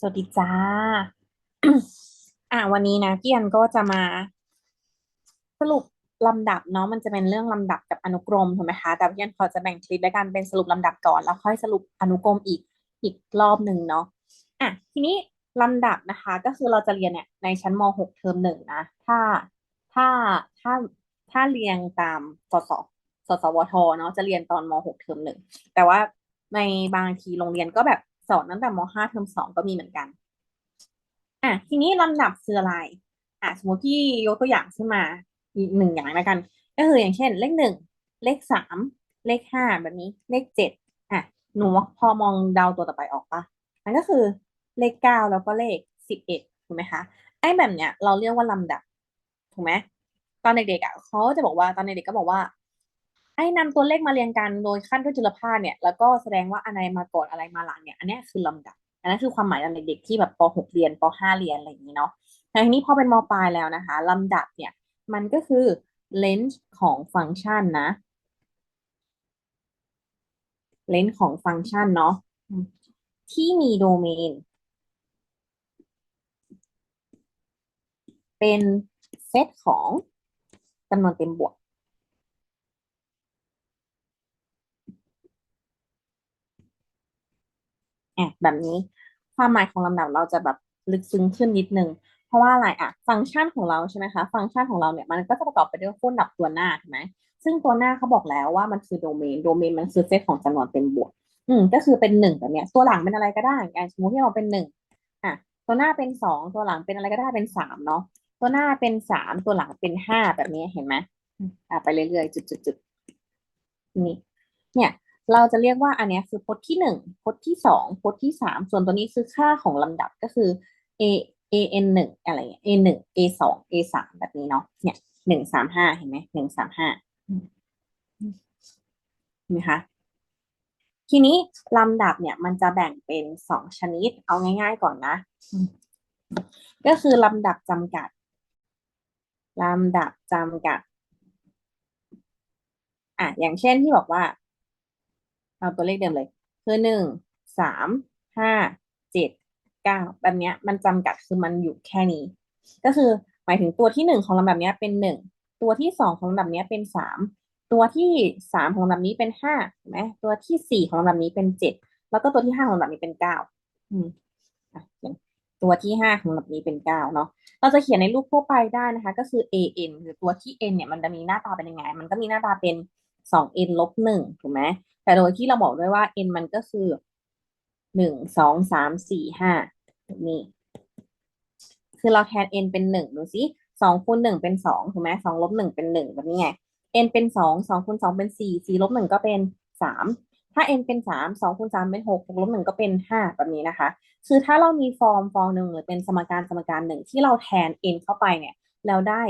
สวัสดีจ้า อะวันนี้นะพี่อันก็จะมา สรุปลำดับเนาะมันจะเป็นเรื่องลำดับกับอนุกรมถูกไหมคะ แต่พี่อันขอจะแบ่งคลิปด้วยกันเป็นสรุปลำดับก่อนแล้วค่อยสรุปอนุกรมอีกอีกรอบหนึ่งเนาะ อะทีนี้ลำดับนะคะ ก็คือเราจะเรียนเนี่ยในชั้นม .6 เทอมหนึ่งนะ ถ้าถ้าถ้าถ้าเรียงตามสสสสวทเนาะจะเรียนตอนม .6 เทอมหนึ่งแต่ว่าในบางทีโรงเรียนก็แบบ สอนตั้งแต่ม .5 เทอมสองก็มีเหมือนกัน อะทีนี้ลำดับคืออะไร อะสมมติพี่ยกตัวอย่างขึ้นมาอีกหนึ่งอย่างแล้วกัน ก็คืออย่างเช่น เลขหนึ่งเลขสามเลขห้าแบบนี้ เลขเจ็ดอะหนูพอมองเดาตัวต่อไปออกปะมันก็คือเลขเก้าแล้วก็เลขสิบเอ็ดถูกไหมคะไอ้แบบเนี้ยเราเรียกว่าลำดับถูกไหมตอนเด็กๆอะเขาจะบอกว่าตอนเด็กๆก็บอกว่า ให้นำตัวเลขมาเรียงกันโดยขั้นด้วยจุลภาคเนี่ยแล้วก็แสดงว่าอะไรมาก่อนอะไรมาหลังเนี่ยอันนี้คือลำดับ อันนั้นคือความหมายตอนเด็กๆที่แบบป .6 เรียนป .5 เรียนอะไรอย่างนี้เนาะแต่ทีนี้พอเป็นมปลายแล้วนะคะลำดับเนี่ยมันก็คือ range ของฟังก์ชันนะ range ของฟังก์ชันเนาะที่มีโดเมน เป็นเซตของจำนวนเต็มบวก อะแบบนี้ความหมายของลำดับเราจะแบบลึกซึ้งขึ้นนิดนึง เพราะว่าอะไรอะฟังก์ชันของเราใช่ไหมคะฟังก์ชันของเราเนี่ยมันก็จะประกอบไปด้วยคู่ดับตัวหน้าถูกไหมซึ่งตัวหน้าเขาบอกแล้วว่ามันคือโดเมนโดเมนมันคือเซตของจำนวนเต็มบวกอืมก็คือเป็นหนึ่งแบบเนี้ยตัวหลังเป็นอะไรก็ได้อะสมมติที่เราเป็นหนึ่งอะตัวหน้าเป็นสองตัวหลังเป็นอะไรก็ได้เป็นสามเนาะตัวหน้าเป็นสามตัวหลังเป็นห้าแบบนี้เห็นไหมอะไปเรื่อยๆจุดๆนี่เนี่ย เราจะเรียกว่าอันนี้คือพจน์ที่หนึ่งพจน์ที่สองพจน์ที่สามส่วนตัวนี้คือค่าของลำดับก็คือ a a n หนึ่งอะไรเงี้ย a หนึ่ง a สอง a สามแบบนี้เนาะเนี่ยหนึ่งสามห้าเห็นไหมหนึ่งสามห้าเห็นไหมคะทีนี้ลำดับเนี่ยมันจะแบ่งเป็นสองชนิด เอาง่าย ๆ ก่อนนะ ก็คือลำดับจำกัดลำดับจำกัดอะอย่างเช่นที่บอกว่า เอาตัวเลขเดิมเลย คือหนึ่งสามห้าเจ็ดเก้าแบบเนี้ยมันจำกัดคือมันอยู่แค่นี้ ก็คือหมายถึงตัวที่หนึ่งของลำดับเนี้ยเป็นหนึ่งตัวที่สองของลำดับเนี้ยเป็นสามตัวที่สามของลำดับนี้เป็นห้าเห็นไหมตัวที่สี่ของลำดับนี้เป็นเจ็ดแล้วก็ตัวที่ห้าของลำดับนี้เป็นเก้าอืมอะตัวที่ห้าของลำดับนี้เป็นเก้าเนาะเราจะเขียนในรูปทั่วไปได้นะคะ ก็คือ a n หรือตัวที่ n เนี่ยมันจะมีหน้าตาเป็นยังไง มันก็มีหน้าตาเป็นสอง n ลบหนึ่งถูกไหม แต่โดยที่เราบอกด้วยว่า n มันก็คือหนึ่งสองสามสี่ห้านี่คือเราแทน n เป็นหนึ่งดูสิสองคูณหนึ่งเป็นสองถูกไหมสองลบหนึ่งเป็นหนึ่งแบบนี้ไง n เป็นสองสองคูณสองเป็นสี่สี่ลบหนึ่งก็เป็นสามถ้า n เป็นสามสองคูณสามเป็นหกหกลบหนึ่งก็เป็นห้าแบบนี้นะคะ คือถ้าเรามีฟอร์มฟอร์มหนึ่งหรือเป็นสมการสมการหนึ่งที่เราแทน n เข้าไปเนี่ยแล้วได้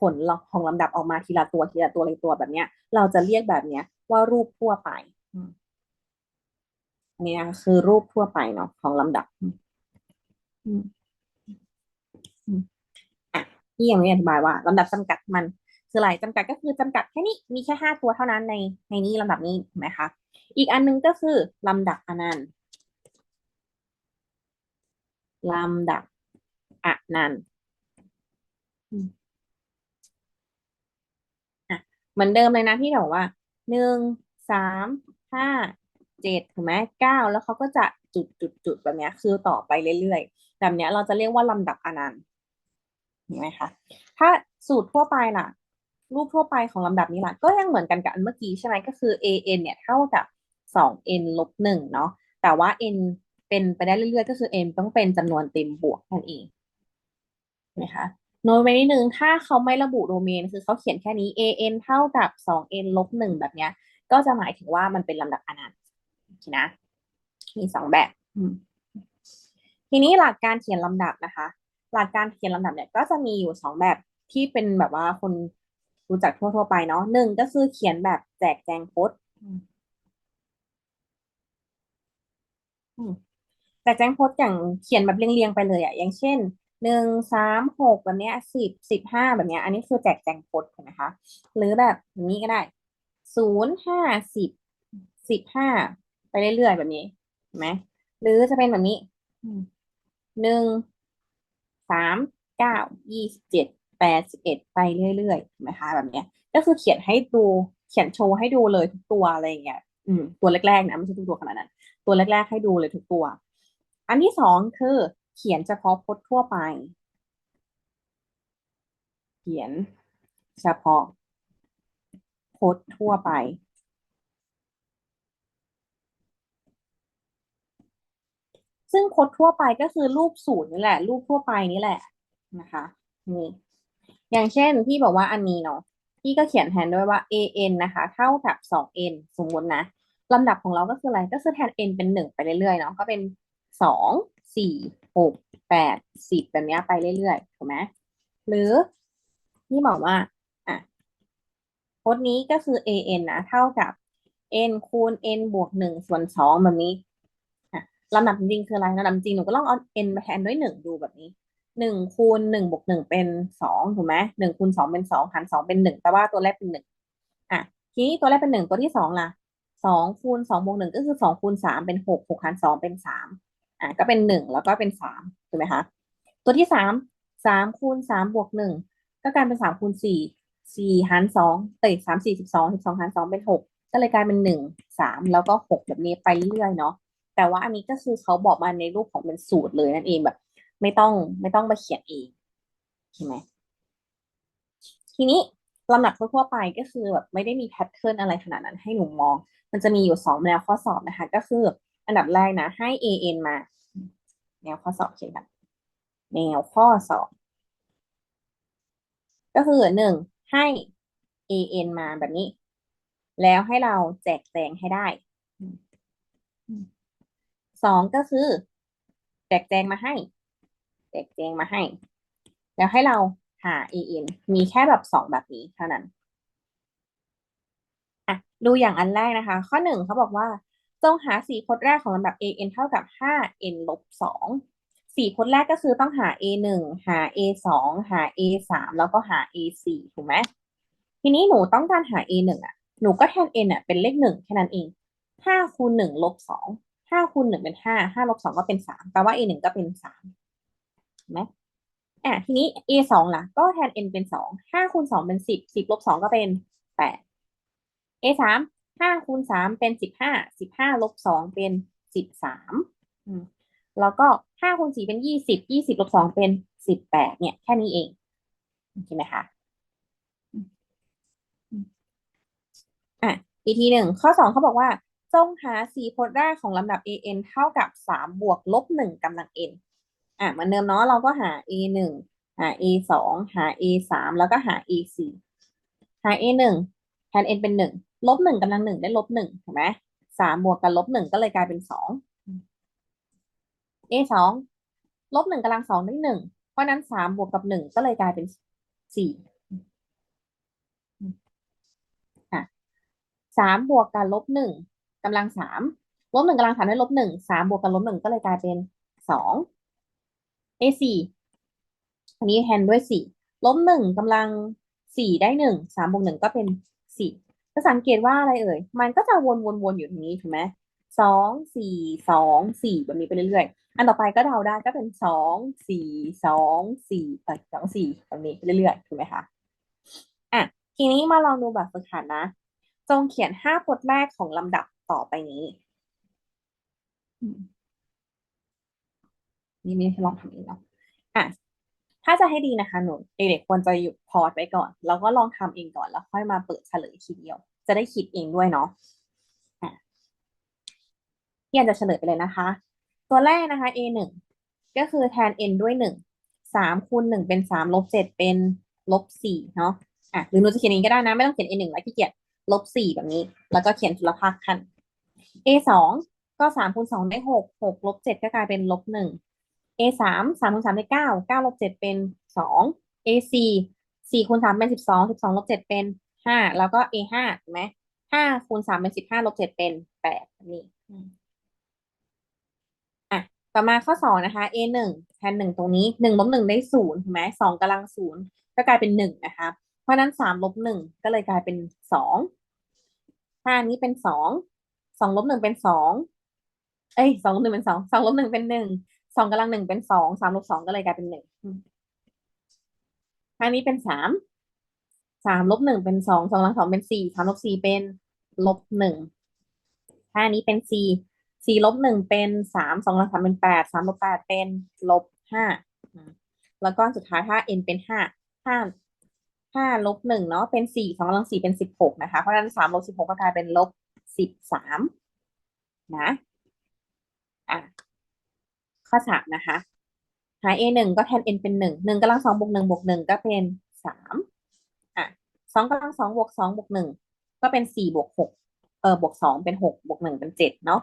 ผลของลำดับออกมาทีละตัวทีละตัวเลยตัวแบบเนี้ย เราจะเรียกแบบเนี้ย ว่ารูปทั่วไปอันนี้นะคือรูปทั่วไปเนาะของลำดับอะที่ยังไม่อธิบายว่าลำดับจำกัดมันคืออะไรจำกัดก็คือจำกัดแค่นี้มีแค่ห้าตัวเท่านั้นในในนี้ลำดับนี้ถูกไหมคะอีกอันนึงก็คือลำดับอนันต์ลำดับอนันต์อะเหมือนเดิมเลยนะที่บอกว่า หนึ่งสามห้าเจ็ดถูกไหมเก้าแล้วเขาก็จะจุดจุดจุดแบบนี้คือต่อไปเรื่อยๆแบบนี้เราจะเรียกว่าลำดับอนันต์เห็นไหมคะถ้าสูตรทั่วไปล่ะ รูปทั่วไปของลำดับนี้ล่ะ ก็ยังเหมือนกันกับอันเมื่อกี้ใช่ไหมก็คือ an เนี่ยเท่ากับสอง n ลบหนึ่งเนาะแต่ว่า n เป็นไปได้เรื่อยๆ ก็คือ n ต้องเป็นจำนวนเต็มบวกนั่นเองนะคะ โน้ตไว้นิดนึงถ้าเขาไม่ระบุโดเมน คือเขาเขียนแค่นี้ an เท่ากับสอง n ลบหนึ่งแบบเนี้ย ก็จะหมายถึงว่ามันเป็นลำดับอนันต์นะ มีสองแบบทีนี้หลักการเขียนลำดับนะคะ หลักการเขียนลำดับเนี่ยก็จะมีอยู่สองแบบที่เป็นแบบว่าคนรู้จักทั่วๆไปเนาะหนึ่งก็คือเขียนแบบแจกแจงพจน์แจกแจงพจน์อย่างเขียนแบบเรียงๆไปเลยอะอย่างเช่น หนึ่งสามหกแบบเนี้ยสิบสิบห้าแบบเนี้ย อันนี้คือแจกแจงพจน์ถูกไหมคะ หรือแบบนี้ก็ได้ศูนย์ห้าสิบสิบห้าไปเรื่อยๆแบบนี้เห็นไหมหรือจะเป็นแบบนี้หนึ่งสามเก้ายี่สิบเจ็ดแปดสิบเอ็ดไปเรื่อยๆถูกไหมคะแบบเนี้ย ก็คือเขียนให้ดูเขียนโชว์ให้ดูเลยทุกตัวอะไรอย่างเงี้ยอืมตัวแรกๆนะไม่ใช่ทุกตัวขนาดนั้น ตัวแรกๆให้ดูเลยทุกตัว อันที่สองคือ เขียนเฉพาะพจน์ทั่วไป เขียนเฉพาะพจน์ทั่วไป ซึ่งพจน์ทั่วไปก็คือรูปสูตรนี่แหละ รูปทั่วไปนี่แหละนะคะนี่อย่างเช่นพี่บอกว่าอันนี้เนาะพี่ก็เขียนแทนด้วยว่า an นะคะ เท่ากับ 2n สมมตินะลำดับของเราก็คืออะไรก็คือแทน n เป็นหนึ่งไปเรื่อยๆเนาะก็เป็นสองสี่ หกแปดสิบแบบนี้ไปเรื่อยๆถูกไหมหรือพี่บอกว่าอะพจน์นี้ก็คือ an นะ เท่ากับ n คูณ n บวกหนึ่งส่วนสองแบบนี้อะลำดับจริงคืออะไรลำดับจริงหนูก็ลองเอา n มาแทนด้วยหนึ่งดูแบบนี้หนึ่งคูณหนึ่งบวกหนึ่งเป็นสองถูกไหมหนึ่งคูณสองเป็นสองหารสองเป็นหนึ่งแปลว่าตัวแรกเป็นหนึ่งอะทีนี้ตัวแรกเป็นหนึ่งตัวที่สองล่ะสองคูณสองบวกหนึ่งก็คือสองคูณสามเป็นหกหกหารสองเป็นสาม อะก็เป็นหนึ่งแล้วก็เป็นสามถูกไหมคะตัวที่สามสามคูณสามบวกหนึ่งก็กลายเป็นสามคูณสี่สี่หารสองเอ้ยสามสี่สิบสองสิบสองหารสองเป็นหกก็เลยกลายเป็นหนึ่งสามแล้วก็หกแบบนี้ไปเรื่อยๆเนาะแต่ว่าอันนี้ก็คือเขาบอกมาในรูปของเป็นสูตรเลยนั่นเองแบบ ไม่ต้องไม่ต้องมาเขียนเองใช่ไหมทีนี้ลำดับทั่วไปก็คือแบบไม่ได้มีแพทเทิร์นอะไรขนาดนั้นให้หนูมอง มันจะมีอยู่สองแนวข้อสอบนะคะ ก็คือ อันดับแรกนะ ให้ an มา แนวข้อสอบเขียนแบบแนวข้อสอบ ก็คือหนึ่งให้ an มาแบบนี้ แล้วให้เราแจกแจงให้ได้สองก็คือ แจกแจงมาให้ แจกแจงมาให้ แล้วให้เราหา an มีแค่แบบสองแบบนี้เท่านั้นอะดูอย่างอันแรกนะคะ ข้อหนึ่งเขาบอกว่า จงหาสีพจน์แรกของลำดับ an เท่ากับห้า n ลบสองสีพจน์แรกก็คือต้องหา a หนึ่งหา a สองหา a สามแล้วก็หา a สี่ถูกไหมทีนี้หนูต้องการหา a หนึ่งอะ หนูก็แทน n อะเป็นเลขหนึ่งแค่นั้นเองห้าคูณหนึ่งลบสองห้าคูณหนึ่งเป็นห้าห้าลบสองก็เป็นสามแปลว่า a หนึ่งก็เป็นสามเห็นไหมอะทีนี้ a สองล่ะ ก็แทน n เป็นสองห้าคูณสองเป็นสิบสิบลบสองก็เป็นแปด a สาม ห้าคูณสามเป็นสิบห้าสิบห้าลบสองเป็นสิบสามแล้วก็ห้าคูณสี่เป็นยี่สิบยี่สิบลบสองเป็นสิบแปดเนี่ย แค่นี้เองใช่ไหมคะอะอีกทีหนึ่งข้อสองเขาบอกว่า จงหาสี่พจน์แรกของลำดับ an เท่ากับสามบวกลบหนึ่งกำลัง n อะเหมือนเดิมเนาะเราก็หา a หนึ่งหา a สองหา a สามแล้วก็หา a สี่หา a หนึ่งแทน n เป็นหนึ่ง ลบหนึ่งกำลังหนึ่งได้ลบหนึ่งเห็นไหมสามบวกกับลบหนึ่งก็เลยกลายเป็นสอง a สองลบหนึ่งกำลังสองได้หนึ่งเพราะนั้นสามบวกกับหนึ่งก็เลยกลายเป็นสี่อะสามบวกกับลบหนึ่งกำลังสามลบหนึ่งกำลังสามได้ลบหนึ่งสามบวกกับลบหนึ่งก็เลยกลายเป็นสอง a สี่อันนี้แทนด้วยสี่ลบหนึ่งกำลังสี่ได้หนึ่งสามบวกหนึ่งก็เป็นสี่ จะสังเกตว่าอะไรเอ่ย มันก็จะวนๆอยู่ตรงนี้ถูกไหมสองสี่สองสี่แบบนี้ไปเรื่อยๆ อันต่อไปก็เดาได้ก็เป็นสองสี่สองสี่เออสองสี่แบบนี้ไปเรื่อยๆถูกไหมคะอะทีนี้มาลองดูแบบฝึกหัดนะ จงเขียนห้าพจน์แรกของลำดับต่อไปนี้ นี่ไม่ลองทำเองเนาะอะ ถ้าจะให้ดีนะคะหนูเด็กๆควรจะหยุดพอดไว้ก่อน แล้วก็ลองทำเองก่อนแล้วค่อยมาเปิดเฉลยทีเดียว จะได้คิดเองด้วยเนาะอะพี่อยากจะเฉลยไปเลยนะคะ ตัวแรกนะคะ a หนึ่งก็คือแทน n ด้วยหนึ่งสามคูณหนึ่งเป็นสามลบเจ็ดเป็นลบสี่เนาะอะหรือหนูจะเขียนเองก็ได้นะ ไม่ต้องเขียน a หนึ่งแล้วขี้เกียจลบสี่แบบนี้ แล้วก็เขียนทุลภาคขั้น a สองก็สามคูณสองได้หกหกลบเจ็ดก็กลายเป็นลบหนึ่ง a สามสามคูณสามได้เก้าเก้าลบเจ็ดเป็นสอง a สี่สี่คูณสามเป็นสิบสองสิบสองลบเจ็ดเป็นห้าแล้วก็ a ห้าถูกไหมห้าคูณสามเป็นสิบห้าลบเจ็ดเป็นแปดนี่อะต่อมาข้อสองนะคะ a หนึ่งแทนหนึ่งตรงนี้หนึ่งลบหนึ่งได้ศูนย์ถูกไหมสองกำลังศูนย์ก็กลายเป็นหนึ่งนะคะ เพราะนั้นสามลบหนึ่งก็เลยกลายเป็นสองห้านี้เป็นสองสองลบหนึ่งเป็นสองเอ้ยสองลบหนึ่งเป็นสองสองลบหนึ่งเป็นหนึ่ง สองกำลังหนึ่งเป็นสองสามลบสองก็เลยกลายเป็นหนึ่งอืมอันนี้เป็นสามสามลบหนึ่งเป็นสองสองกำลังสองเป็นสี่สามลบสี่เป็นลบหนึ่งถ้าอันนี้เป็นสี่สี่ลบหนึ่งเป็นสามสองกำลังสามเป็นแปดสามลบแปดเป็นลบห้าแล้วก็สุดท้ายถ้า n เป็นห้าห้าห้าลบหนึ่งเนาะเป็นสี่สองกำลังสี่เป็นสิบหกนะคะเพราะฉะนั้นสามลบสิบหกก็กลายเป็นลบสิบสามนะอะ ข้อสามนะคะ หา a หนึ่งก็แทน n เป็นหนึ่งหนึ่งกำลังสองบวกหนึ่งบวกหนึ่งก็เป็นสามอะสองกำลังสองบวกสองบวกหนึ่งก็เป็นสี่บวกหกเออบวกสองเป็นหกบวกหนึ่งเป็นเจ็ดเนาะ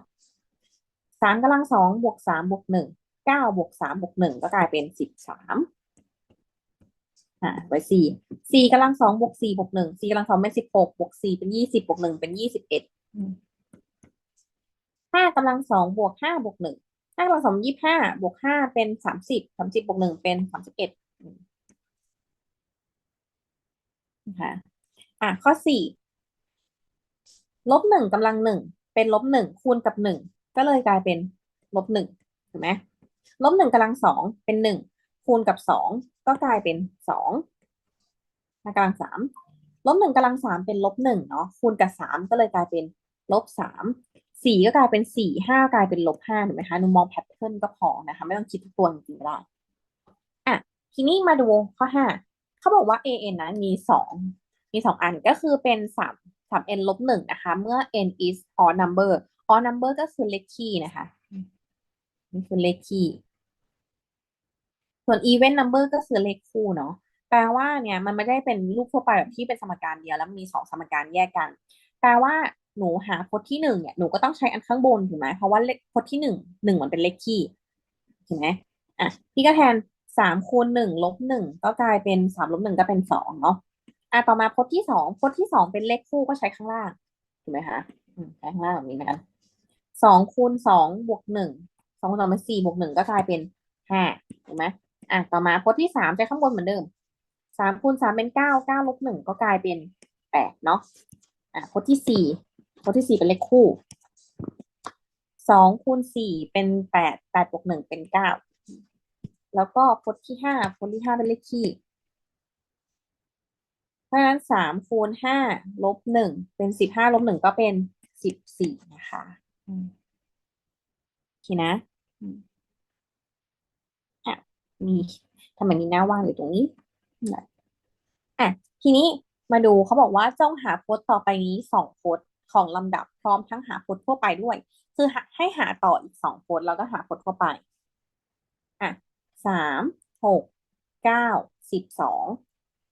สามกำลังสองบวกสามบวกหนึ่งเก้าบวกสามบวกหนึ่งก็กลายเป็นสิบสามอะไว้สี่สี่กำลังสองบวกสี่บวกหนึ่งสี่กำลังสองเป็นสิบหกบวกสี่เป็นยี่สิบบวกหนึ่งเป็นยี่สิบเอ็ดห้ากำลังสองบวกห้าบวกหนึ่ง ห้ากำลังสองยี่ห้าบวกห้าเป็นสามสิบสามสิบบวกหนึ่งเป็นสามสิบเอ็ดนะคะอะข้อสี่ลบหนึ่งกำลังหนึ่งเป็นลบหนึ่งคูณกับหนึ่งก็เลยกลายเป็นลบหนึ่งถูกไหมลบหนึ่งกำลังสองเป็นหนึ่งคูณกับสองก็กลายเป็นสองกำลังสามลบหนึ่งกำลังสามเป็นลบหนึ่งเนาะคูณกับสามก็เลยกลายเป็นลบสาม สี่ก็กลายเป็นสี่ห้ากลายเป็นลบห้าถูกไหมคะหนูมองแพทเทิร์นก็พอนะคะ ไม่ต้องคิดทุกตัวจริงๆก็ได้อะทีนี้มาดูข้อห้าเขาบอกว่า an นะมีสองมีสองอันก็คือเป็นสามสาม n ลบหนึ่งนะคะ เมื่อ n is odd number odd number ก็คือเลขคี่นะคะนี่คือเลขคี่ส่วน even number ก็คือเลขคู่เนาะแปลว่าเนี่ยมันไม่ได้เป็นรูปทั่วไปแบบที่เป็นสมการเดียวแล้วมีสองสมการแยกกัน แปลว่า หนูหาพจน์ที่หนึ่งเนี่ยหนูก็ต้องใช้อันข้างบนถูกไหมเพราะว่าเลขพจน์ที่หนึ่งหนึ่งมันเป็นเลขคี่เห็นไหมอะพี่ก็แทนสามคูณหนึ่งลบหนึ่งก็กลายเป็นสามลบหนึ่งก็เป็นสองเนาะอะต่อมาพจน์ที่สองพจน์ที่สองเป็นเลขคู่ก็ใช้ข้างล่างถูกไหมคะอืมใช้ข้างล่างแบบนี้นะสองคูณสองบวกหนึ่งสองคูณสองเป็นสี่บวกหนึ่งก็กลายเป็นห้าถูกไหมอะต่อมาพจน์ที่สามใช้ข้างบนเหมือนเดิมสามคูณสามเป็นเก้าเก้าลบหนึ่งก็กลายเป็นแปดเนาะอะพจน์ที่สี่ พจน์ที่สี่เป็นเลขคู่สองคูณสี่เป็นแปดแปดบวกหนึ่งเป็นเก้าแล้วก็พจน์ที่ห้าพจน์ที่ห้าเป็นเลขคี่เพราะฉะนั้นสามคูณห้าลบหนึ่งเป็นสิบห้าลบหนึ่งก็เป็นสิบสี่นะคะโอเคนะอืมอะมีทำไมมีหน้าว่างอยู่ตรงนี้อะทีนี้มาดูเขาบอกว่าจงหาพจน์ต่อไปนี้สองพจน์ ของลำดับพร้อมทั้งหาพจน์ทั่วไปด้วย คือให้หาต่ออีกสองพจน์แล้วก็หาพจน์ทั่วไป อะสามหกเก้าสิบสอง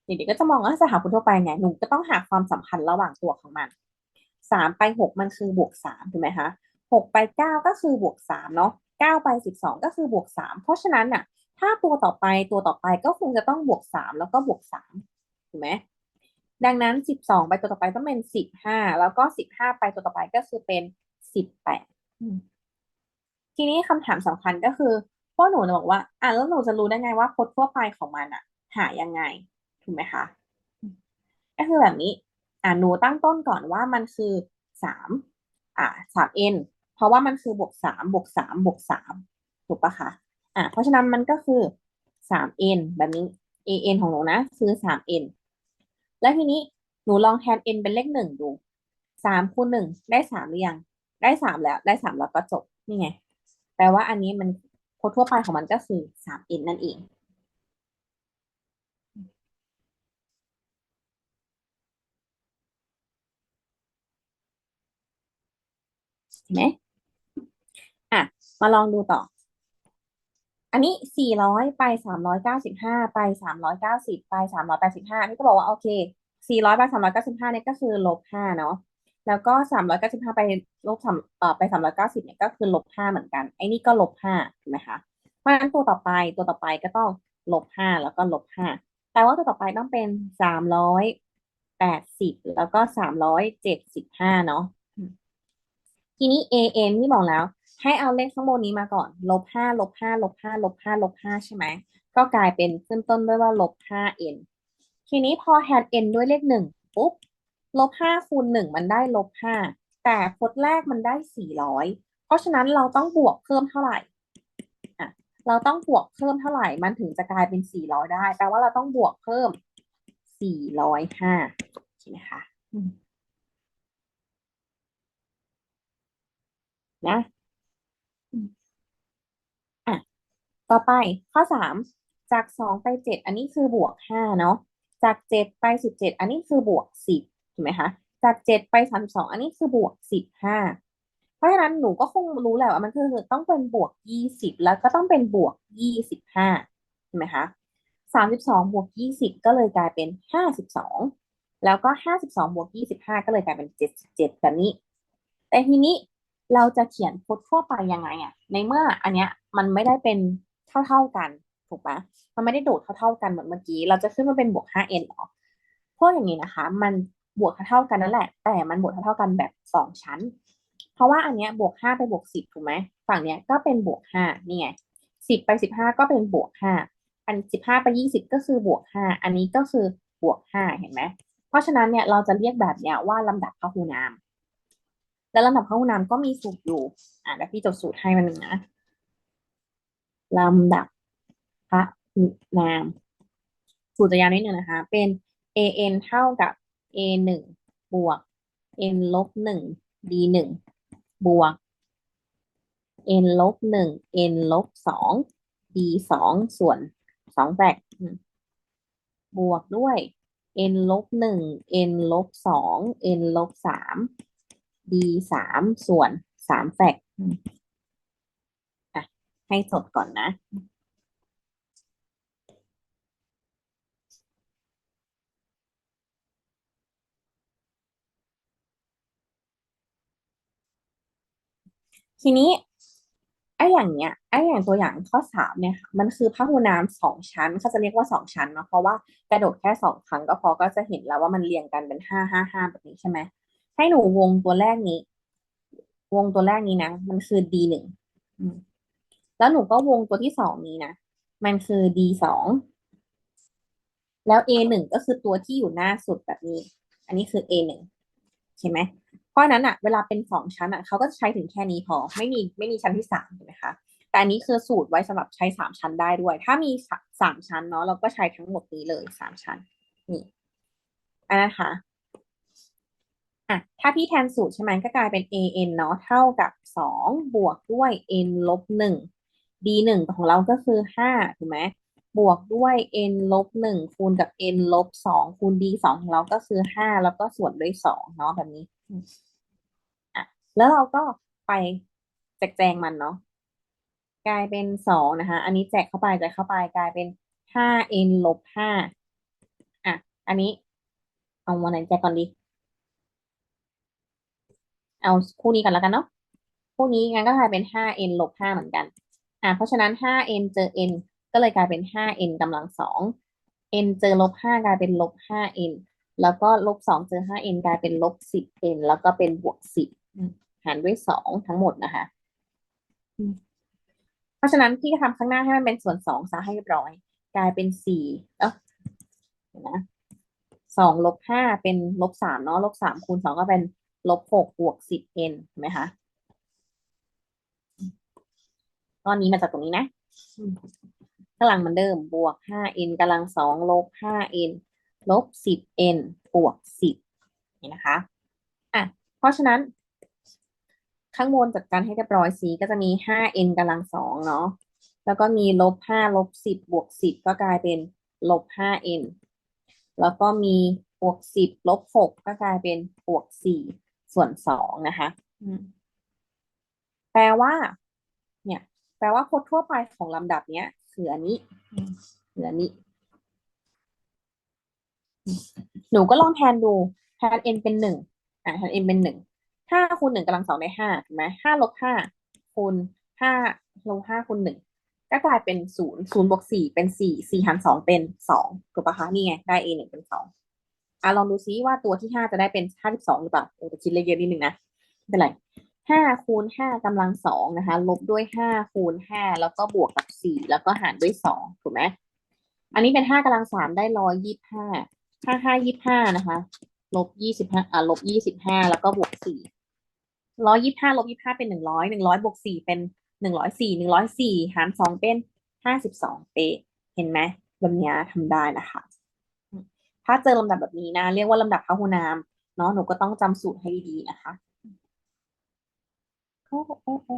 เด็กๆก็จะมองว่าจะหาพจน์ทั่วไปไงหนูก็ต้องหาความสัมพันธ์ระหว่างตัวของมันสามไปหกมันคือบวกสามถูกไหมคะหกไปเก้าก็คือบวกสามเนาะเก้าไปสิบสองก็คือบวกสามเพราะฉะนั้นน่ะ ถ้าตัวต่อไปตัวต่อไปก็คงจะต้องบวกสามแล้วก็บวกสามถูกไหม ดังนั้นสิบสองไปตัวต่อไปต้องเป็นสิบห้าแล้วก็สิบห้าไปตัวต่อไปก็คือเป็นสิบแปดทีนี้คำถามสำคัญก็คือพวกหนูบอกว่าอะแล้วหนูจะรู้ได้ไงว่าพจน์ทั่วไปของมันอะหายังไง ถูกไหมคะ ก็คือแบบนี้อะหนูตั้งต้นก่อนว่ามันคือสามอะสาม n เพราะว่ามันคือบวกสามบวกสามบวกสามถูกปะคะอะเพราะฉะนั้นมันก็คือสาม n แบบนี้ a n ของหนูนะคือสาม n แล้วทีนี้หนูลองแทน n เป็นเลขหนึ่งดูสามคูณหนึ่งได้สามหรือยัง ได้สามแล้ว ได้สามแล้วก็จบ นี่ไง แปลว่าอันนี้มันพจน์ทั่วไปของมันก็คือสาม n นั่นเองเห็นไหมอะ มาลองดูต่อ อันนี้สี่ร้อยไปสามร้อยเก้าสิบห้าไปสามร้อยเก้าสิบไปสามร้อยแปดสิบห้านี่ก็บอกว่าโอเคสี่ร้อยไปสามร้อยเก้าสิบห้าเนี่ยก็คือลบห้าเนาะแล้วก็สามร้อยเก้าสิบห้าไปลบสามเอ่อไปสามร้อยเก้าสิบเนี่ยก็คือลบห้าเหมือนกัน ไอ้นี่ก็ลบห้าถูกไหมคะเพราะฉะนั้นตัวต่อไปตัวต่อไปก็ต้องลบห้าแล้วก็ลบห้าแปลว่าตัวต่อไปต้องเป็นสามร้อยแปดสิบแล้วก็สามร้อยเจ็ดสิบห้าเนาะทีนี้ an ที่บอกแล้ว ให้เอาเลขข้างบนนี้มาก่อนลบห้าลบห้าลบห้าลบห้าลบห้าใช่ไหมก็กลายเป็นขึ้นต้นด้วยว่าลบห้า n ทีนี้พอแทน n ด้วยเลขหนึ่งปุ๊บลบห้าคูณหนึ่งมันได้ลบห้าแต่พจน์แรกมันได้สี่ร้อยเพราะฉะนั้นเราต้องบวกเพิ่มเท่าไหร่อะเราต้องบวกเพิ่มเท่าไหร่มันถึงจะกลายเป็นสี่ร้อยได้แปลว่าเราต้องบวกเพิ่มสี่ร้อยห้าใช่ไหมคะอืมนะอืมอะ ต่อไปข้อสามจากสองไปเจ็ดอันนี้คือบวกห้าเนาะจากเจ็ดไปสิบเจ็ดอันนี้คือบวกสิบถูกไหมคะจากเจ็ดไปสามสิบสองอันนี้คือบวกสิบห้าเพราะฉะนั้นหนูก็คงรู้แหละว่ามันคือต้องเป็นบวกยี่สิบแล้วก็ต้องเป็นบวกยี่สิบห้าใช่ไหมคะสามสิบสองบวกยี่สิบก็เลยกลายเป็นห้าสิบสองแล้วก็ห้าสิบสองบวกยี่สิบห้าก็เลยกลายเป็นเจ็ดสิบเจ็ดแบบนี้ แต่ทีนี้เราจะเขียนพจน์ทั่วไปยังไงอะในเมื่ออันเนี้ยมันไม่ได้เป็น เท่า ๆกันถูกปะมันไม่ได้โดดเท่าๆกันเหมือนเมื่อกี้ เราจะขึ้นมาเป็นบวก 5n หรอพราะอย่างนี้นะคะ มันบวกเท่ากันนั่นแหละ แต่มันบวกเท่ากันแบบสองชั้น เพราะว่าอันเนี้ยบวกห้าไปบวกสิบถูกไหมฝั่งเนี้ยก็เป็นบวกห้านี่ไงสิบไปสิบห้าก็เป็นบวกห้าอันสิบห้าไปยี่สิบก็คือบวกห้าอันนี้ก็คือบวกห้าเห็นไหม เพราะฉะนั้นเนี่ยเราจะเรียกแบบเนี้ยว่าลำดับพหูนาม แล้วลำดับพหูนามก็มีสูตรอยู่ อะเดี๋ยวพี่จดสูตรให้มันหนึ่งนะ ลำดับพหูนาม สูตรจะยาวนิดหนึ่งนะคะ เป็น an เท่ากับ a หนึ่งบวก n ลบหนึ่ง d หนึ่งบวก n ลบหนึ่ง n ลบสอง d สองส่วนสองแบกบวกด้วย n ลบหนึ่ง n ลบสอง n ลบสาม d สามส่วนสามแฟก ให้จดก่อนนะทีนี้ไอ้อย่างเนี้ยไอ้อย่างตัวอย่างข้อสามเนี่ยค่ะมันคือพหูนามสองชั้นเขาจะเรียกว่าสองชั้นเนาะเพราะว่ากระโดดแค่สองครั้งก็พอก็จะเห็นแล้วว่ามันเรียงกันเป็นห้าห้าห้าแบบนี้ใช่ไหมให้หนูวงตัวแรกนี้ วงตัวแรกนี้นะ มันคือ d หนึ่ง แล้วหนูก็วงตัวที่สองนี้นะ มันคือ d สอง แล้ว a หนึ่งก็คือตัวที่อยู่หน้าสุดแบบนี้ อันนี้คือ a หนึ่งใช่ไหม เพราะนั้นอะเวลาเป็นสองชั้นอะเขาก็ใช้ถึงแค่นี้พอ ไม่มีไม่มีชั้นที่สามถูกไหมคะ แต่อันนี้คือสูตรไว้สำหรับใช้สามชั้นได้ด้วย ถ้ามีสามชั้นเนาะเราก็ใช้ทั้งหมดนี้เลยสามชั้น นี่อันนะคะอะถ้าพี่แทนสูตรใช่ไหมก็กลายเป็น an เนาะเท่ากับสองบวกด้วย n ลบหนึ่ง d หนึ่งของเราก็คือห้าถูกไหมบวกด้วย n ลบหนึ่งคูณกับ n ลบสองคูณ d สองของเราก็คือห้าแล้วก็ส่วนด้วยสองเนาะแบบนี้อะแล้วเราก็ไปแจกแจงมันเนาะกลายเป็นสองนะคะ อันนี้แจกเข้าไปแจกเข้าไปกลายเป็นห้า n ลบห้าอะ อันนี้ เอาวันไหนแจกก่อนดีเอาคู่นี้กันแล้วกันเนาะคู่นี้งั้นก็กลายเป็นห้า n ลบห้าเหมือนกัน อะเพราะฉะนั้นห้า n เจอ n ก็เลยกลายเป็นห้า n กำลังสอง n เจอลบห้ากลายเป็นลบห้า n แล้วก็ลบสองเจอห้า n กลายเป็นลบสิบ n แล้วก็เป็นบวกสิบหารด้วยสองทั้งหมดนะคะ เพราะฉะนั้นพี่ทำข้างหน้าให้มันเป็นส่วนสองซะให้เรียบร้อย กลายเป็นสี่เอ้านะสองลบห้าเป็นลบสามเนาะลบสามคูณสองก็เป็นลบหกบวกสิบ n เห็นไหมคะ ตอนนี้มาจากตรงนี้นะข้างหลังเหมือนเดิมบวกห้า n กำลังสองลบห้า n ลบสิบ n บวกสิบนี่นะคะอะเพราะฉะนั้น ข้างบนจัดการให้เรียบร้อยสีก็จะมีห้า n กำลังสองเนาะแล้วก็มีลบห้าลบสิบบวกสิบก็กลายเป็นลบห้า n แล้วก็มีบวกสิบลบหกก็กลายเป็นบวกสี่ส่วนสองนะคะแปลว่าเนี่ย แปลว่าพจน์ทั่วไปของลำดับเนี้ยคืออันนี้คืออันนี้ หนูก็ลองแทนดูแทน n เป็นหนึ่งอ่าแทน n เป็นหนึ่งห้าคูณหนึ่งกำลังสองได้ห้าถูกไหมห้าลบห้าคูณห้าลบห้าคูณหนึ่งก็กลายเป็นศูนย์ศูนย์บวกสี่เป็นสี่สี่หารสองเป็นสองถูกปะคะนี่ไงได้ a หนึ่งเป็นสองอะลองดูซิว่าตัวที่ห้าจะได้เป็นห้าสิบสองหรือเปล่าเออจะคิดเลขเยอะนิดนึงนะไม่เป็นไร ห้าคูณห้ากำลังสองนะคะ ลบด้วยห้าคูณห้าแล้วก็บวกกับสี่แล้วก็หารด้วยสองถูกไหมอันนี้เป็นห้ากำลังสามได้ร้อยยี่ห้าห้าห้ายี่ห้านะคะลบยี่สิบห้าอ่าลบยี่สิบห้าแล้วก็บวกสี่ร้อยยี่ห้าลบยี่ห้าเป็นหนึ่งร้อยหนึ่งร้อยบวกสี่เป็นหนึ่งร้อยสี่หนึ่งร้อยสี่หารสองเป็นห้าสิบสองเป๊ะเห็นไหมแบบนี้ทำได้นะคะ ถ้าเจอลำดับแบบนี้นะ เรียกว่าลำดับพหุนามเนาะหนูก็ต้องจำสูตรให้ดีๆนะคะ อ้โอ้โอ้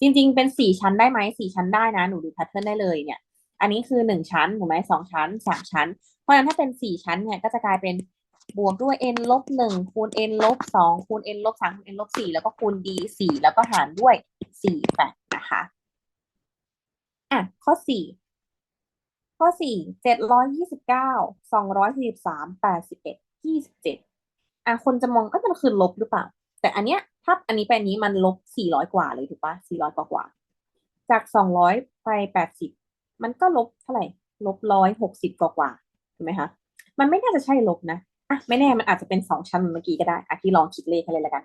จริง ๆ เป็นสี่ชั้นได้ไหมสี่ชั้นได้นะ หนูดูแพทเทิร์นได้เลยเนี่ย อันนี้คือหนึ่งชั้นถูกไหมสองชั้นสามชั้น เพราะฉะนั้นถ้าเป็นสี่ชั้นเนี่ยก็จะกลายเป็นบวกด้วย n ลบหนึ่งคูณ n ลบสองคูณ n ลบสามคูณ n ลบสี่แล้วก็คูณ d สี่แล้วก็หารด้วยสี่แปดนะคะอะข้อสี่ข้อสี่เจ็ดร้อยยี่สิบเก้าสองร้อยสี่สิบสามแปดสิบเอ็ดยี่สิบเจ็ดอะคนจะมองก็จะคือลบหรือเปล่า แต่อันเนี้ยถ้าอันนี้ไปนี้มันลบสี่ร้อยกว่าเลยถูกปะสี่ร้อยกว่ากว่า จากสองร้อยไปแปดสิบมันก็ลบเท่าไหร่ลบร้อยหกสิบกว่ากว่าถูกไหมคะมันไม่น่าจะใช่ลบนะอะไม่แน่มันอาจจะเป็นสองชั้นเมื่อกี้ก็ได้อะที่ลองคิดเลขให้เลยละกัน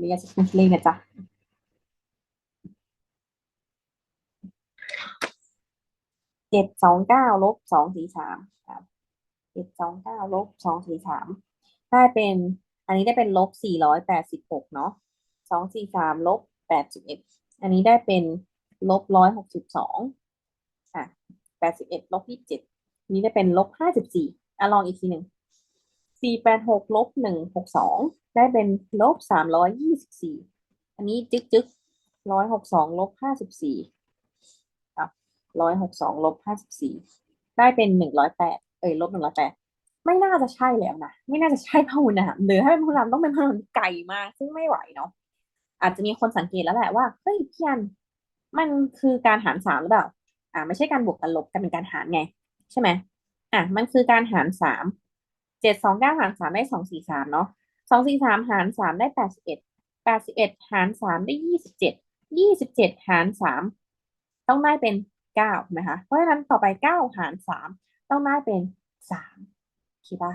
นี่จะคิดเลขนะจ๊ะเจ็ดสองเก้าลบสองสี่สามครับเจ็ดสองเก้าลบสองสี่สาม ได้เป็น อันนี้ได้เป็นลบสี่ร้อยแปดสิบหกเนาะสองสี่สามลบแปดสิบเอ็ดอันนี้ได้เป็นลบร้อยหกสิบสองอะแปดสิบเอ็ดลบยี่สิบเจ็ดนี้ได้เป็นลบห้าสิบสี่อะลองอีกทีหนึ่งสี่แปดหกลบหนึ่งหกสองได้เป็นลบสามร้อยยี่สิบสี่อันนี้จึ๊กจึ๊กร้อยหกสองลบห้าสิบสี่ร้อยหกสองลบห้าสิบสี่ได้เป็นหนึ่งร้อยแปดเอ้ยลบหนึ่งร้อยแปด ไม่น่าจะใช่แล้วนะไม่น่าจะใช่พหุนามหรือถ้าเป็นพหุนามต้องเป็นพหุนไกลมาก ซึ่งไม่ไหวเนาะอาจจะมีคนสังเกตแล้วแหละว่าเฮ้ยพี่อันมันคือการหารสามหรือเปล่า อ่า ไม่ใช่การบวกกันลบกันเป็นการหารไง ใช่ไหมอะมันคือการหารสามเจ็ดสองเก้าหารสามได้สองสี่สามเนาะสองสี่สามหารสามได้แปดสิบเอ็ดแปดสิบเอ็ดหารสามได้ยี่สิบเจ็ดยี่สิบเจ็ดหารสามต้องได้เป็นเก้าถูกไหมคะ เพราะฉะนั้นต่อไปเก้าหารสามต้องได้เป็นสาม คิดปะ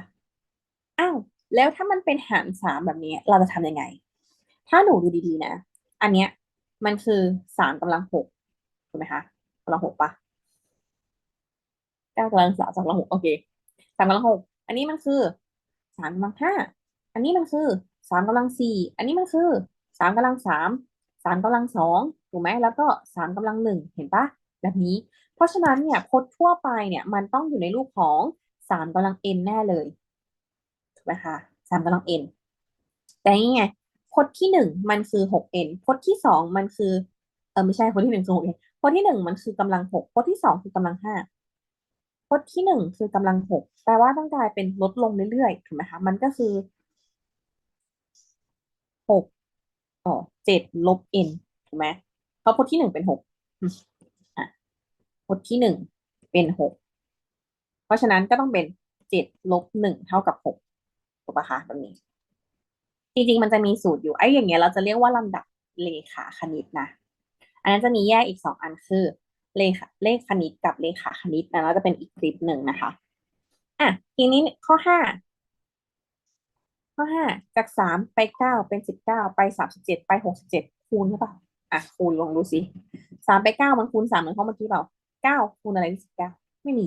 อ้าวแล้วถ้ามันเป็นหารสามแบบนี้ เราจะทำยังไง ถ้าหนูดูดีๆนะ อันเนี้ย มันคือสามกำลังหกถูกไหมคะกำลังหกปะเก้ากำลังสามสามกำลังหกโอเคสามกำลังหกอันนี้มันคือสามกำลังห้าอันนี้มันคือสามกำลังสี่อันนี้มันคือสามกำลังสามสามกำลังสองถูกไหมแล้วก็สามกำลังหนึ่งเห็นปะแบบนี้ เพราะฉะนั้นเนี่ยพจน์ทั่วไปเนี่ย มันต้องอยู่ในรูปของ สามกำลัง n แน่เลย ถูกไหมคะสามกำลัง n แต่นี่ไงพจน์ที่หนึ่งมันคือหก n พจน์ที่สองมันคือเออไม่ใช่พจน์ที่หนึ่งคือหก n พจน์ที่หนึ่งมันคือกำลังหกพจน์ที่สองคือกำลังห้าพจน์ที่หนึ่งคือกำลังหกแปลว่าต้องกลายเป็นลดลงเรื่อยๆถูกไหมคะมันก็คือหกอ๋อเจ็ดลบ n ถูกไหมเพราะพจน์ที่หนึ่งเป็นหกพจน์ที่หนึ่งเป็นหก ราะฉะนั้นก็ต้องเป็นเจ็ดลบหนึ่งเท่ากับหกถูกปะคะแบบนี้ จริงๆ มันจะมีสูตรอยู่ไอ้อย่างเงี้ยเราจะเรียกว่าลำดับเลขาคณิตนะ อันนั้นจะมีแยกอีกสองอันคือเลขเลขคณิตกับเลขาคณิตนะแล้วจะเป็นอีกคลิปหนึ่งนะคะอะทีนี้ข้อห้าข้อห้าจากสามไปเก้าเป็นสิบเก้าไปสามสิบเจ็ดไปหกสิบเจ็ดคูณหรือเปล่าอะคูณลองดูสิสามไปเก้ามันคูณสามเหมือนเขาเมื่อกี้เปล่าเก้าคูณอะไรที่สิบเก้าไม่มี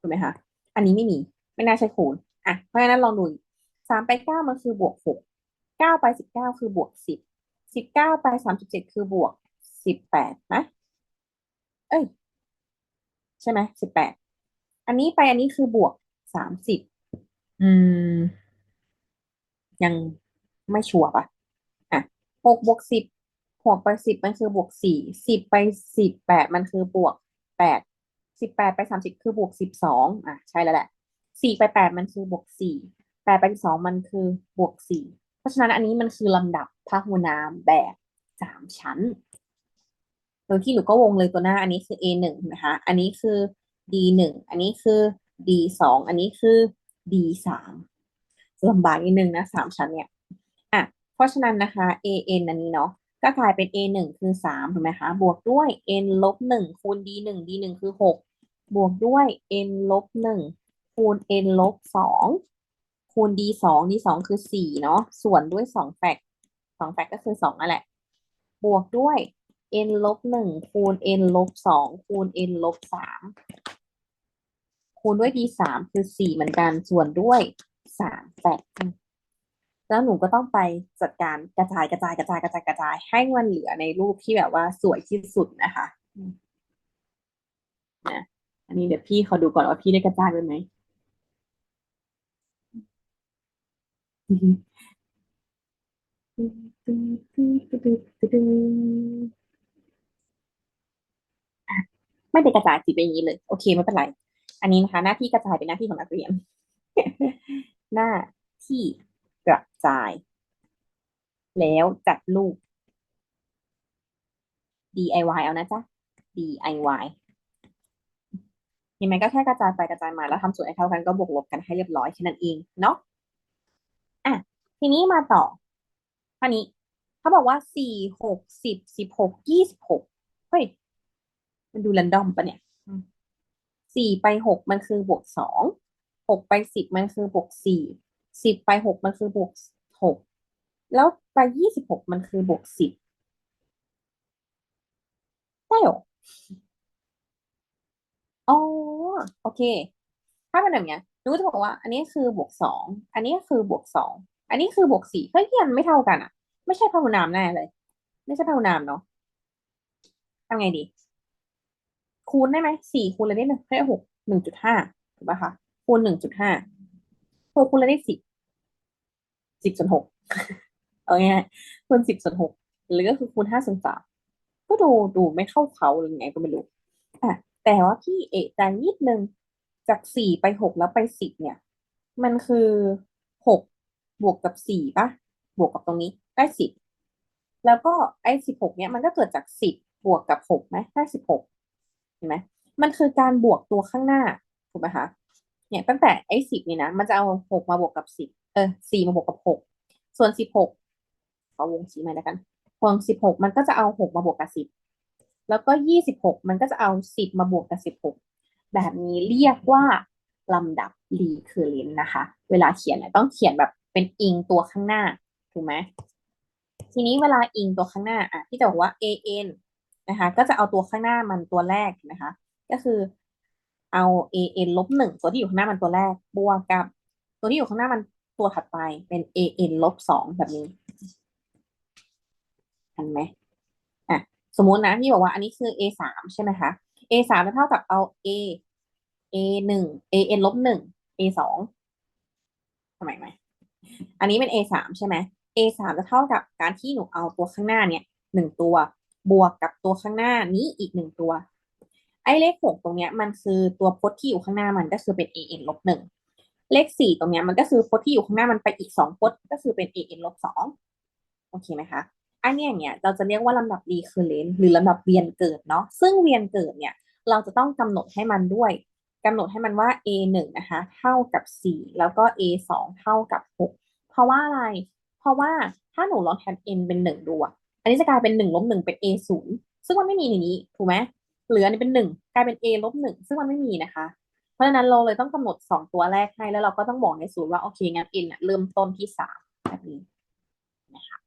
ถูกไหมคะอันนี้ไม่มีไม่น่าใช่คูณอะเพราะฉะนั้นลองดูสามไปเก้ามันคือบวกหกเก้าไปสิบเก้าคือบวกสิบสิบเก้าไปสามสิบเจ็ดคือบวกสิบแปดนะเอ้ย ใช่ไหมสิบแปดอันนี้ไปอันนี้คือบวกสามสิบอืม ยังไม่ชัวร์ป่ะอะหกบวกสิบหกไปสิบมันคือบวกสี่สิบไปสิบแปดมันคือบวกแปด สิบแปดไปสามสิบคือบวกสิบสองอะใช่แล้วแหละสี่ไปแปดมันคือบวกสี่แปดไปสองมันคือบวกสี่เพราะฉะนั้นอันนี้มันคือลำดับพหุนามแบบสามชั้น โดยที่หนูก็วงเลยตัวหน้า อันนี้คือ a หนึ่งนะคะ อันนี้คือ d หนึ่งอันนี้คือ d สองอันนี้คือ d สามลำบากนิดนึงนะสามชั้นเนี่ยอะเพราะฉะนั้นนะคะ a n อันนี้เนาะก็กลายเป็น a หนึ่งคือสามถูกไหมคะ บวกด้วย n ลบหนึ่งคูณ d หนึ่ง d หนึ่งคือหก บวกด้วย n ลบหนึ่งคูณ n ลบสองคูณ d สอง d สองคือสี่เนาะส่วนด้วยสองแฟกสองแฟกก็คือสองนั่นแหละ บวกด้วย n ลบหนึ่งคูณ n ลบสองคูณ n ลบสามคูณด้วย d สามคือสี่เหมือนกันส่วนด้วยสามแฟกแล้วหนูก็ต้องไปจัดการกระจายกระจายกระจายกระจายกระจาย ให้มันเหลือในรูปที่แบบว่าสวยที่สุดนะคะนะ อันนี้เดี๋ยวพี่ขาดูก่อนว่าพี่ได้กระจายไปไหม ไม่ได้กระจายสิเป็นอย่างนี้เลย โอเคไม่เป็นไร อันนี้นะคะ หน้าที่กระจายเป็นหน้าที่ของนักเรียน หน้าที่กระจาย แล้วจัดรูป DIY เอานะจ๊ะ DIY เห็นไหมก็แค่กระจายไปกระจายมาแล้วทำส่วนให้เท่ากันก็บวกลบกันให้เรียบร้อยแค่นั้นเองเนาะอะทีนี้มาต่อข้อนี้เขาบอกว่าสี่หกสิบสิบหกยี่สิบหกเฮ้ย มันดูแรนดอมปะเนี่ยสี่ไปหกมันคือบวกสองหกไปสิบมันคือบวกสี่สิบไปหกมันคือบวกหกแล้วไปยี่สิบหกมันคือบวกสิบได้หรอ อ๋อ โอเค ถ้าเป็นแบบเนี้ยหนูจะบอกว่า อันนี้คือบวกสอง อันนี้คือบวกสอง อันนี้คือบวกสี่เฮ้ยมันไม่เท่ากันอะ ไม่ใช่พหุนามแน่เลย ไม่ใช่พหุนามเนาะทำไงดี คูณได้ไหมสี่คูณเลยได้หนึ่งได้หกหนึ่งจุดห้าถูกป่ะคะคูณหนึ่งจุดห้าหกคูณเลยได้สิบสิบส่วนหกเอาง่ายๆคูณสิบส่วนหกหรือก็คือคูณห้าส่วนสามก็ดูดูไม่เข้าเขาหรือไงก็ไม่รู้อะ แต่ว่าพี่เอะใจนิดนึงจากสี่ไปหกแล้วไปสิบเนี่ย มันคือหกบวกกับสี่ป่ะบวกกับตรงนี้ได้สิบแล้วก็ไอ้สิบหกเนี่ยมันก็เกิดจากสิบบวกกับหกไหมได้สิบหกเห็นไหมมันคือการบวกตัวข้างหน้าถูกไหมคะเนี่ยตั้งแต่ไอ้สิบนี่นะมันจะเอาหกมาบวกกับสิบเออสี่มาบวกกับหกส่วนสิบหกขอวงสีใหม่แล้วกันวงสิบหกมันก็จะเอาหกมาบวกกับสิบ แล้วก็ยี่สิบหกมันก็จะเอาสิบมาบวกกับสิบหกแบบนี้เรียกว่าลำดับรีเคอร์เรนต์นะคะ เวลาเขียนต้องเขียนแบบเป็นอิงตัวข้างหน้า ถูกไหมทีนี้เวลาอิงตัวข้างหน้าอะที่จะบอกว่า an นะคะ ก็จะเอาตัวข้างหน้ามันตัวแรกนะคะ ก็คือเอา an ลบหนึ่งตัวที่อยู่ข้างหน้ามันตัวแรก บวกกับ ตัวที่อยู่ข้างหน้ามันตัวถัดไปเป็น an ลบสองแบบนี้เห็นไหม สมมุตินะพี่บอกว่าอันนี้คือ a สามใช่ไหมคะ a สามจะเท่ากับเอา a a หนึ่ง an ลบหนึ่ง a สองทำไมไหมอันนี้เป็น a สามใช่ไหม a สามจะเท่ากับการที่หนูเอาตัวข้างหน้าเนี่ยหนึ่งตัว บวกกับตัวข้างหน้านี้อีกหนึ่งตัว ไอ้เลขหกตรงเนี้ยมันคือตัวพจน์ที่อยู่ข้างหน้ามันก็คือเป็น a n ลบหนึ่งเลขสี่ตรงเนี้ยมันก็คือพจน์ที่อยู่ข้างหน้ามันไปอีกสองพจน์ก็คือเป็น a n ลบสองโอเคไหมคะ อันนี้อย่างเงี้ยเราจะเรียกว่าลำดับ recurrent หรือลำดับเวียนเกิดเนาะซึ่งเวียนเกิดเนี่ยเราจะต้องกำหนดให้มันด้วยกำหนดให้มันว่า a หนึ่งนะคะเท่ากับสี่แล้วก็ a สองเท่ากับหกเพราะว่าอะไร เพราะว่าถ้าหนูลองแทน n เป็นหนึ่งดูอะอันนี้จะกลายเป็นหนึ่งลบหนึ่งเป็น a ศูนย์ซึ่งมันไม่มีในนี้ถูกไหมเหลืออันนี้เป็นหนึ่งกลายเป็น a ลบหนึ่งซึ่งมันไม่มีนะคะ เพราะฉะนั้นเราเลยต้องกำหนดสองตัวแรกให้แล้วเราก็ต้องบอกในสูตรว่าโอเคงั้น n เริ่มต้นที่สามแบบนี้นะคะ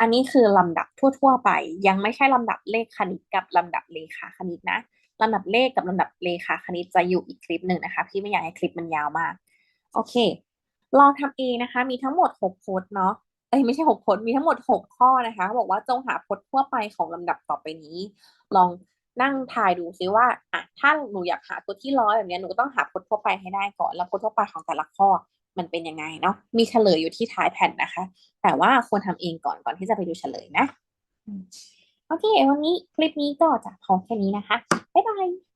อันนี้คือลำดับทั่ว ๆ ไป ยังไม่ใช่ลำดับเลขคณิตกับลำดับเลขาคณิตนะลำดับเลขกับลำดับเลขาคณิตจะอยู่อีกคลิปหนึ่งนะคะพี่ไม่อยากให้คลิปมันยาวมาก โอเค ลองทำเองนะคะ มีทั้งหมดหกโพสเนาะเอ้ยไม่ใช่หกโพสมีทั้งหมดหกข้อนะคะเขาบอกว่าจงหาพจน์ทั่วไปของลำดับต่อไปนี้ ลองนั่งทายดูซิว่าอะถ้าหนูอยากหาตัวที่ร้อยแบบนี้หนูก็ต้องหาพจน์ทั่วไปให้ได้ก่อน แล้วพจน์ทั่วไปของแต่ละข้อ มันเป็นยังไงเนาะมีเฉลยอยู่ที่ท้ายแผ่นนะคะ แต่ว่าควรทำเองก่อนก่อนที่จะไปดูเฉลยนะ โอเค วันนี้คลิปนี้ก็จะพอแค่นี้นะคะ บ๊ายบาย